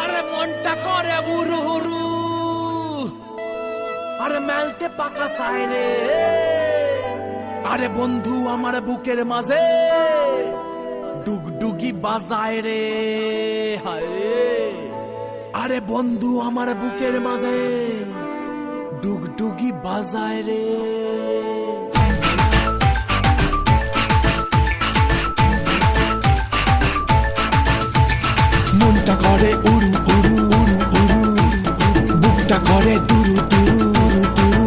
আরে মনটা করে বুরু হুরু। আরে মেলতে পাকা সাইরে আরে বন্ধু আমার বুকের মাঝে ডুগডুগি বাজায় রে। হায় আরে বন্ধু আমার বুকের মাঝে ডুগডুগি বাজায় রে। করে উড়ু উড়ু উড়ু উড়ু। বুকটা করে দুরু দুরু উড়ু দুরু।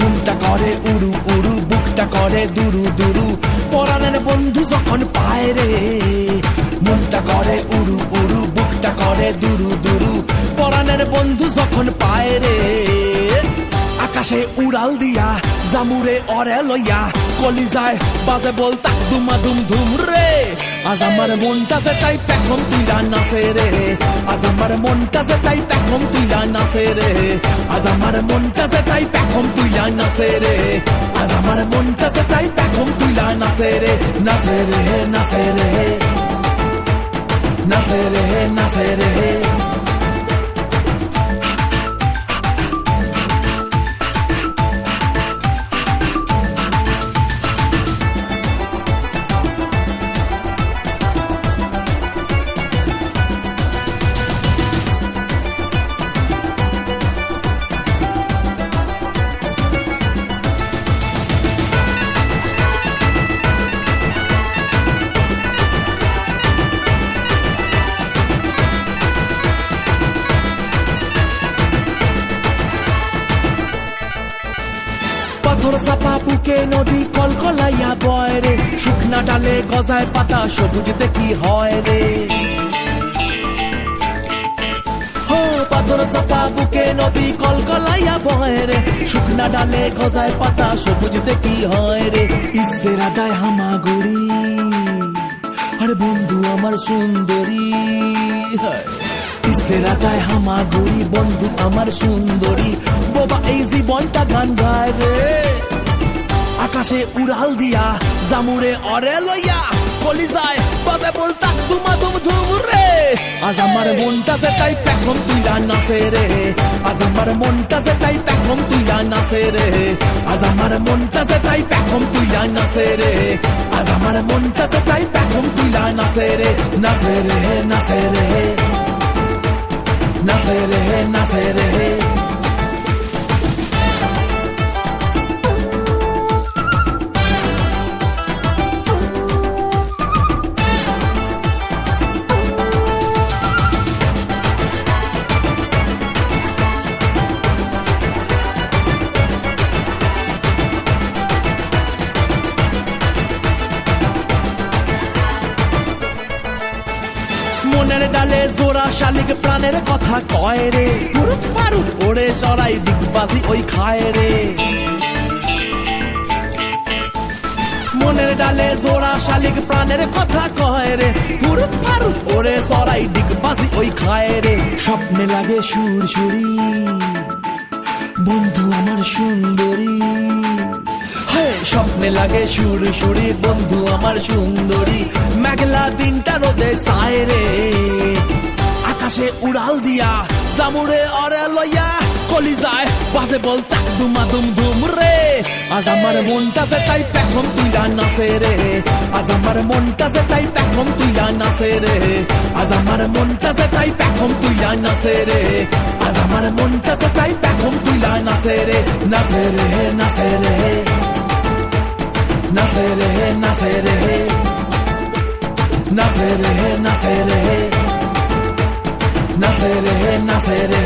মনটা করে উড়ু উড়ু। বুকটা করে দুরু দুরু। পরাণের বন্ধু যখন পায় রে, মনটা করে উড়ু উড়ু। বুকটা করে দুরু দুরু। পরাণের বন্ধু যখন পায় রে, আকাশে উড়াল দিয়া, জামুরে অরে লইয়া কলি যায় বাজে বল তাক দুমা দুম ধুম রে। আজ আমার মনটাতে তাই পেখম তুইলা নাচে রে। আজ আমার মনটাতে তাই পেখম তুইলা নাচে রে। আজ আমার মনটাতে তাই পেখম তুইলা নাচে রে। আজ আমার মনটাতে তাই পেখম তুইলা নাচে রে। নাচে রে নাচে রে। নাচে রে নাচে রে। বুকে নদী কলকলাইয়া বয় রে। শুকনা ডালে গজায় পাতা, সবুজ দেখি হয় রে? পাথর চাপা বুকে নদী কলকলাইয়া বয় রে। শুকনা ডালে গজায় পাতা, সবুজ দেখি হয় রে? ইসের আদায় হামাগুড়ি। আরে বন্ধু আমার সুন্দরী। ইসের আদায় হামাগুড়ি, বন্ধু আমার সুন্দরী। বাবা এই জীবনটা গান গায় রে। আকাশে উড়াল দিয়া জামুরে অরে লইয়া কলি যায় বাজে বলতা তুমা তুম ধুম রে। আজ আমার মনটাতে তাই পেখম তুইলা নাচে রে। আজ আমার মনটাতে তাই পেখম তুইলা নাচে রে। আজ আমার মনটাতে তাই পেখম তুইলা নাচে রে। আজ আমার মনটাতে তাই পেখম তুইলা নাচে রে। নাচে রে নাচে রে। নাচে রে নাচে রে। মনের ডালে জোড়া শালিক প্রাণের কথা কয় রে। পুরুত পারুত ওড়ে চড়াই দিগবাজি ওই খায় রে। মনের ডালে জোড়া শালিক প্রাণের কথা কয় রে। পুরুত পারুত ওরে চড়াই দিগবাজি ওই খায় রে। স্বপ্নে লাগে সুর সুরি বন্ধু আমার সুন্দরী। স্বপ্নে লাগে সুর সুরি বন্ধু আমার সুন্দরী। মেঘলা দিনটা রোদে সায় রে। আকাশে উড়াল দিয়া জামুরে অরে লইয়া কলি যায় বাজে বল তাক দুমা দুম দুম রে। আজ আমার মনটাতে তাই পেখম তুইলা নাচে রে। আজ আমার মনটাতে তাই পেখম তুইলা নাচে রে। আজ আমার মনটাতে তাই পেখম তুইলা নাচে রে। আজ আমার মনটাতে তাই পেখম তুইলা নাচে রে। নাচে রে নাচে রে। নাচে রে নাচে রে নাচে রে নাচে রে নাচে রে নাচে রে